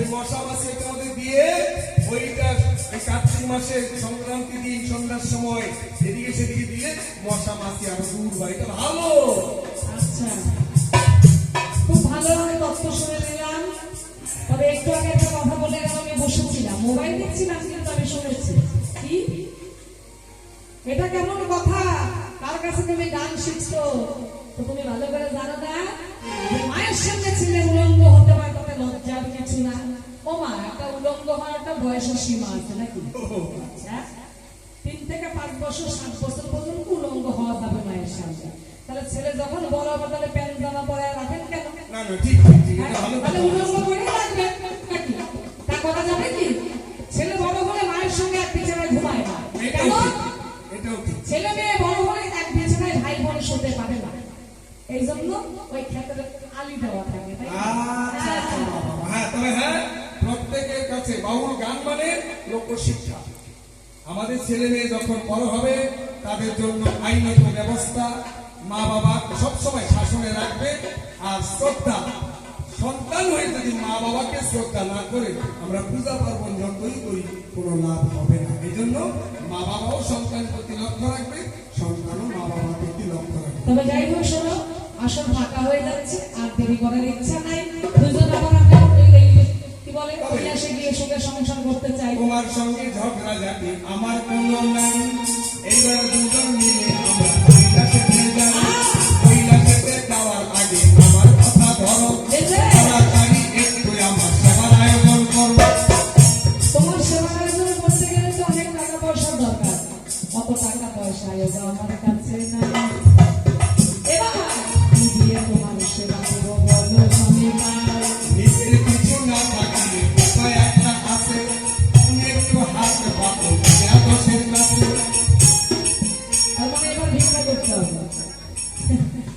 ওই মশা মাসি আমাদের দিয়ে ওইটা এই কার্তিক মাসে সংক্রান্তি দিন, সন্ধ্যার সময় এদিকে সেদিকে দিলে মশা মাসি আরও দূর হয় এটা ভালো! আচ্ছা। খুব ভালো তথ্য শুনে নিলাম। তবে একটু আগে একটা কথা বলে গেল, আমি মোবাইল দেখছিলাম কিন্তু আমি শুনেছি। কি? এটা কেমন কথা? কার কাছে তুমি গান শিখছো তো তুমি ভালো করে জানো না। মায়ের সামনে ছেলে উলঙ্গ হতে লজ্জার কিছু না। ও মা একটা উলঙ্গ হওয়ার একটা বয়সের সীমা আছে নাকি? আচ্ছা। তিন থেকে পাঁচ বছর সাত বছর পর্যন্ত উলঙ্গ হওয়া যাবে মায়ের সামনে। তাহলে ছেলে যখন বড় হবে তাহলে প্যান্ট জামা পরে রাখেন কেন? না না ঠিক ঠিক ঠিক এটা ভালো তাহলে উলঙ্গ করে রাখবেন। নাকি তা করা যাবে কি? ছেলে বড় হলে মায়ের সঙ্গে এক বিছানায় ঘুমায় না। ছেলে মেয়ে বড় হলে এক বিছানায় ভাই বোন শুতে পারে না। এই জন্য ওই বাউল গান মানে লোকশিক্ষা। আমাদের ছেলে মেয়ে যখন বড় হবে, তাদের জন্য আইনত ব্যবস্থা মা বাবা সবসময় শাসনে রাখবে আর শ্রদ্ধা। সন্তান হয়ে যদি মা বাবাকে শ্রদ্ধা না করে, আমরা পূজা পার্বণ যতই করি, কোনো লাভ হবে না। এই জন্য মা বাবাও সন্তান প্রতি লক্ষ্য রাখবে, সন্তানও মা বাবার প্রতি লক্ষ্য রাখবে। তবে যাই হোক শোনো আসন ফাঁকা হয়ে যাচ্ছে, আর দেরি করার ইচ্ছা নাই। দুজন বলে কৈলাসে গিয়ে সুখে সংসার করতে চাই। তোমার সঙ্গে ঝগড়া যাবে আমার কোনো নাই। এইবার দুজন মিলে আমরা কৈলাসেতে যাই কৈলাসেতে যাওয়ার আগে আমার কথা ধরো। তাড়াতাড়ি একটু আমার সেবার আয়োজন করো। তোমার সেবা আয়োজন করতে গেলে তো অনেক টাকা পয়সা দরকার। অত টাকা পয়সা এবার আমার কাছে নাই।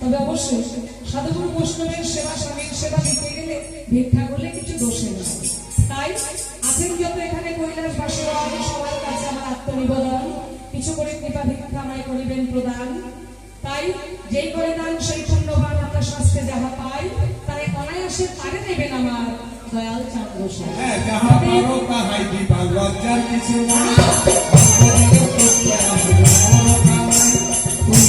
তবে অবশ্যই সাধুগুরু বৈষ্ণবের সেবা স্বামীর সেবা দিতে গেলে ভিক্ষা করলে কিছু দোষে না তাই আছেন যত এখানে কৈলাসবাসী সবার কাছে আমার আত্মনিবেদন। কিছু করে কৃপা ভিক্ষা আমায় করিবেন প্রদান। তাই যেই করে দান সেই পুণ্যবান আমরা শাস্ত্রে যাহা পাই তাই অনায়াসে পারে নেবেন আমার দয়াল চন্দ্রশেখর হ্যাঁ যাহা পারো তাহাই দিবা লজ্জার কিছু নাই।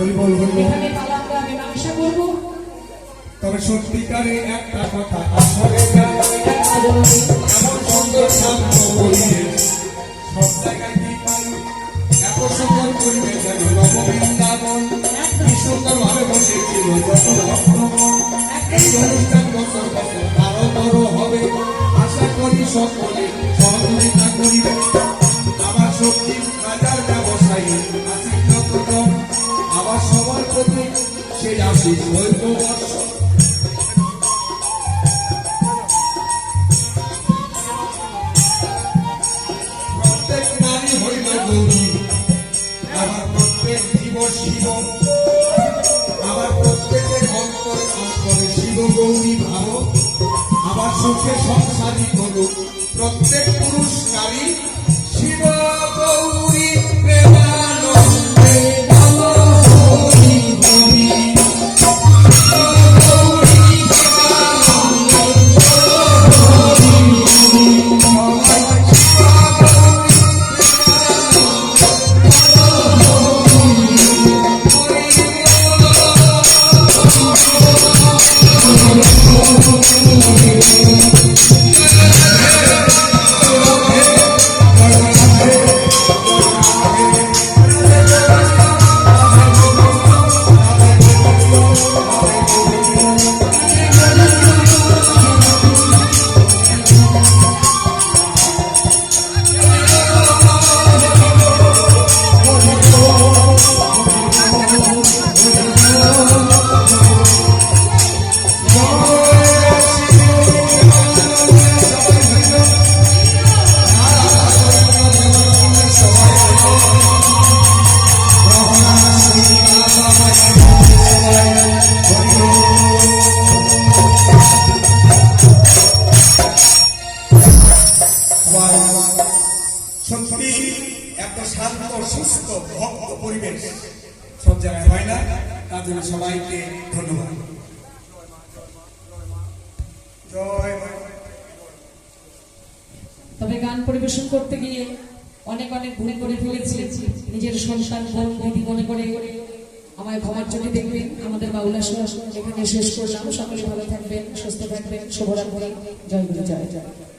এখানে পালা আমরা মীমাংসা করব। তবে সত্যিকারে একটা কথা আসলে এমন সুন্দর শান্ত পরিবেশ। সব জায়গায় কি পাই? এত সুন্দর পরিবেশ যেন নববৃন্দাবন কি সুন্দরভাবে বসেছিল। সেই আশিস হইত প্রত্যেক প্রত্যেক জীব শিব আবার প্রত্যেকের অন্তরে অন্তরে শিব গৌরী ভাব আবার সুখে সংসারী প্রত্যেক পুরুষ সব জায়গায় হয় না। তার জন্য সবাইকে ধন্যবাদ। তবে গান পরিবেশন করতে গিয়ে অনেক অনেক ভুল করে ফেলেছি। নিজের সন্তান বোন দিদি মনে করে আমায় ক্ষমার জন্য দেখবেন। আমাদের বাউলা সহ এখানে শেষ করলাম। সকলে ভালো থাকবেন, সুস্থ থাকবেন। শুভরাত্রি। জয় গুরু জয় জয়।